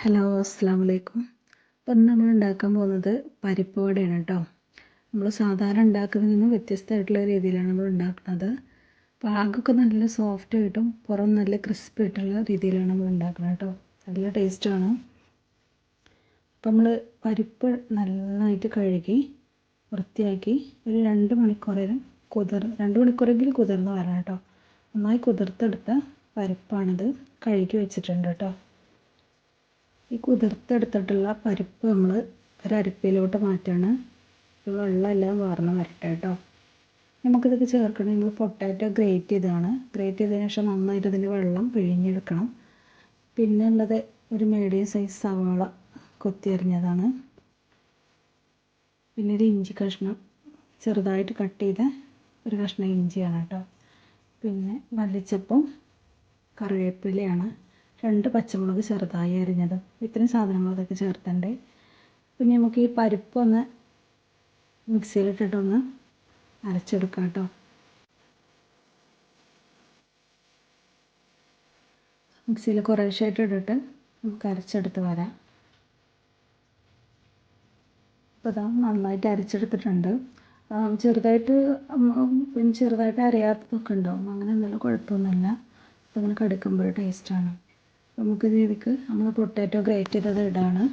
Hello അസ്സാം വലൈക്കും ഇപ്പം നമ്മൾ ഉണ്ടാക്കാൻ പോകുന്നത് പരിപ്പ് വടയാണ് കേട്ടോ. നമ്മൾ സാധാരണ ഉണ്ടാക്കുന്നതിൽ നിന്ന് വ്യത്യസ്തമായിട്ടുള്ള രീതിയിലാണ് നമ്മൾ ഉണ്ടാക്കുന്നത്. പാകൊക്കെ നല്ല സോഫ്റ്റ് ആയിട്ടും പുറം നല്ല ക്രിസ്പി ആയിട്ടുള്ള രീതിയിലാണ് നമ്മൾ ഉണ്ടാക്കുന്നത് കേട്ടോ. നല്ല ടേസ്റ്റാണ് അപ്പം നമ്മൾ പരിപ്പ് നന്നായിട്ട് കഴുകി വൃത്തിയാക്കി ഒരു രണ്ട് മണിക്കൂറേരം കുതിർ രണ്ട് മണിക്കൂറെങ്കിലും കുതിർന്ന് വരണം കേട്ടോ. നന്നായി കുതിർത്തെടുത്ത പരിപ്പാണിത്. കഴുകി വെച്ചിട്ടുണ്ട് കേട്ടോ. ഈ കുതിർത്തെടുത്തിട്ടുള്ള പരിപ്പ് നമ്മൾ ഒരു അരിപ്പയിലോട്ട് മാറ്റുകയാണ് വെള്ളമെല്ലാം വാർന്ന് വരട്ടെ കേട്ടോ നമുക്കിതൊക്കെ ചേർക്കണമെങ്കിൽ പൊട്ടാറ്റോ ഗ്രേറ്റ് ചെയ്തതാണ്. ഗ്രേറ്റ് ചെയ്തതിന് ശേഷം നന്നായിട്ട് ഇതിന്റെ വെള്ളം പിഴിഞ്ഞെടുക്കണം. പിന്നെ ഉള്ളത് ഒരു മീഡിയം സൈസ് സവാള കൊത്തിയരിഞ്ഞതാണ് പിന്നെ ഒരു ഇഞ്ചി കഷ്ണം ചെറുതായിട്ട് കട്ട് ചെയ്ത ഒരു കഷ്ണം ഇഞ്ചിയാണ് കേട്ടോ പിന്നെ മല്ലിച്ചപ്പും കറിവേപ്പിലയാണ്. രണ്ട് പച്ചമുളക് ചെറുതായി അരിഞ്ഞത്. ഇത്രയും സാധനങ്ങൾ ചേർത്തണ്ടേ പിന്നെ നമുക്ക് ഈ പരിപ്പൊന്ന് മിക്സിയിലിട്ടിട്ടൊന്ന് അരച്ചെടുക്കാം കേട്ടോ. മിക്സിയിൽ കുറേശ്ശായിട്ട് ഇട്ടിട്ട് നമുക്ക് അരച്ചെടുത്ത് വരാം. അപ്പോൾ ഇതാ നന്നായിട്ട് അരച്ചെടുത്തിട്ടുണ്ട്. ചെറുതായിട്ട് പിന്നെ ചെറുതായിട്ട് അരയാത്തതൊക്കെ ഉണ്ടാവും. അങ്ങനെ എന്തെങ്കിലും കുഴപ്പമൊന്നുമില്ല. ഇതങ്ങനെ കടുക്കുമ്പോൾ ടേസ്റ്റാണ് നമുക്ക് ഇതിലേക്ക് നമ്മൾ പൊട്ടാറ്റോ ഗ്രേറ്റ് ചെയ്തത് ഇടാണ്.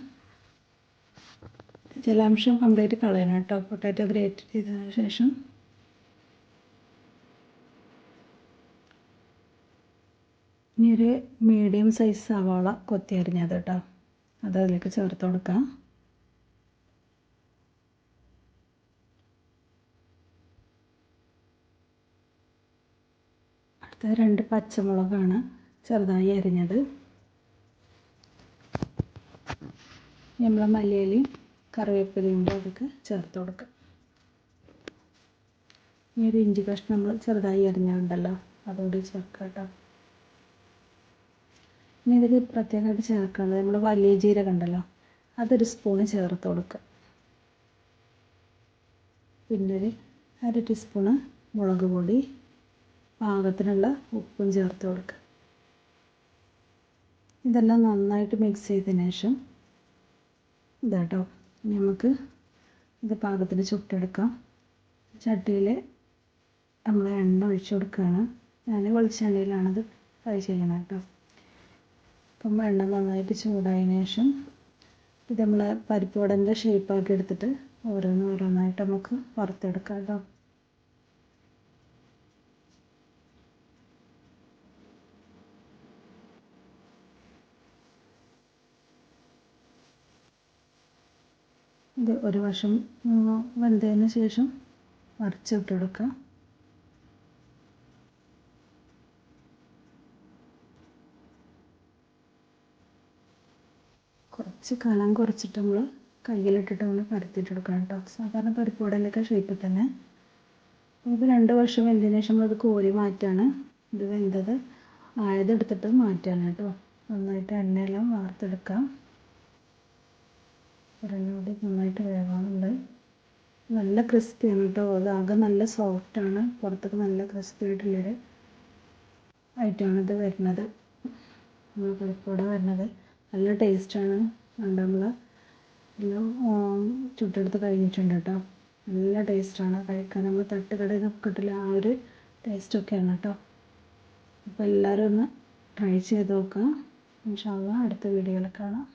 ജലാംശം കംപ്ലീറ്റ് കളയണം കേട്ടോ. പൊട്ടാറ്റോ ഗ്രേറ്റ് ചെയ്തതിന് ശേഷം. ഇനി ഒരു മീഡിയം സൈസ് സവാള കൊത്തി അരിഞ്ഞത് കേട്ടോ. അത് അതിലേക്ക് ചേർത്ത് കൊടുക്കാം. അടുത്ത രണ്ട് പച്ചമുളകാണ് ചെറുതായി അരിഞ്ഞത്. നമ്മളെ മല്ലിയിലയും കറിവേപ്പിലയും കൂടെ അതൊക്കെ ചേർത്ത് കൊടുക്കുക ഈ ഒരു ഇഞ്ചി കഷ്ണം നമ്മൾ ചെറുതായി അരിഞ്ഞുണ്ടല്ലോ അതുകൂടി ചേർക്കുക കേട്ടോ. ഇനി ഇതിൽ പ്രത്യേകമായിട്ട് ചേർക്കേണ്ടത് നമ്മൾ വലിയ ജീരകം ഉണ്ടല്ലോ അതൊരു സ്പൂണ് ചേർത്ത് കൊടുക്കുക. പിന്നെ ഒരു അര ടീസ്പൂണ് മുളക് പൊടി പാകത്തിനുള്ള ഉപ്പും ചേർത്ത് കൊടുക്കുക. ഇതെല്ലാം നന്നായിട്ട് മിക്സ് ചെയ്തതിന് ശേഷം ഇതാട്ടോ. നമുക്ക് ഇത് പാകത്തിന് ചുട്ടെടുക്കാം. ചട്ടിയിൽ നമ്മൾ എണ്ണ ഒഴിച്ചു കൊടുക്കുകയാണ്. ഞാൻ വെളിച്ചെണ്ണയിലാണത് ഫ്രൈ ചെയ്യണം കേട്ടോ. അപ്പം എണ്ണ നന്നായിട്ട് ചൂടായതിനു ശേഷം ഇത് നമ്മൾ പരിപ്പ് വടന്റെ ഷേപ്പാക്കി എടുത്തിട്ട് ഓരോന്ന് ഓരോന്നായിട്ട് നമുക്ക് വറുത്തെടുക്കാം കേട്ടോ. ഇത് ഒരു വശം വെന്തതിന് ശേഷം മറിച്ചിട്ടെടുക്കാം കുറച്ച് കളം കുറച്ചിട്ട് നമ്മൾ കയ്യിലിട്ടിട്ട് നമ്മൾ പരത്തിയിട്ടെടുക്കണം കേട്ടോ. സാധാരണ പരിപ്പുവടയിലൊക്കെ ഷേപ്പിൽ തന്നെ. ഇത് രണ്ട് വർഷം വെന്തതിന് ശേഷം നമ്മളത് കോരി മാറ്റാണ് ഇത് വെന്തത് ആയതെടുത്തിട്ട് മാറ്റാണ് കേട്ടോ. നന്നായിട്ട് എണ്ണയെല്ലാം വാർത്തെടുക്കാം. ഒരെണ്ണൂടി നന്നായിട്ട് വേവാനുണ്ട്. നല്ല ക്രിസ്പിയാണ് കേട്ടോ അത് ആകെ നല്ല സോഫ്റ്റാണ് പുറത്തൊക്കെ നല്ല ക്രിസ്പി ആയിട്ടുള്ളൊരു ഐറ്റമാണ് ഇത് വരുന്നത്. പരിപ്പോടെ വരുന്നത്. നല്ല ടേസ്റ്റാണ് ആണ്. നമ്മൾ എല്ലാം ചുട്ടെടുത്ത് കഴിഞ്ഞിട്ടുണ്ട് കേട്ടോ നല്ല ടേസ്റ്റാണ് കഴിക്കാൻ നമ്മൾ തട്ടുകടയിൽ നിന്ന് കിട്ടില്ല ആ ഒരു ടേസ്റ്റൊക്കെയാണ് കേട്ടോ അപ്പോൾ എല്ലാവരും ഒന്ന് ട്രൈ ചെയ്ത് നോക്കുക ഇൻഷാല്ല അടുത്ത വീഡിയോയിൽ കാണാം.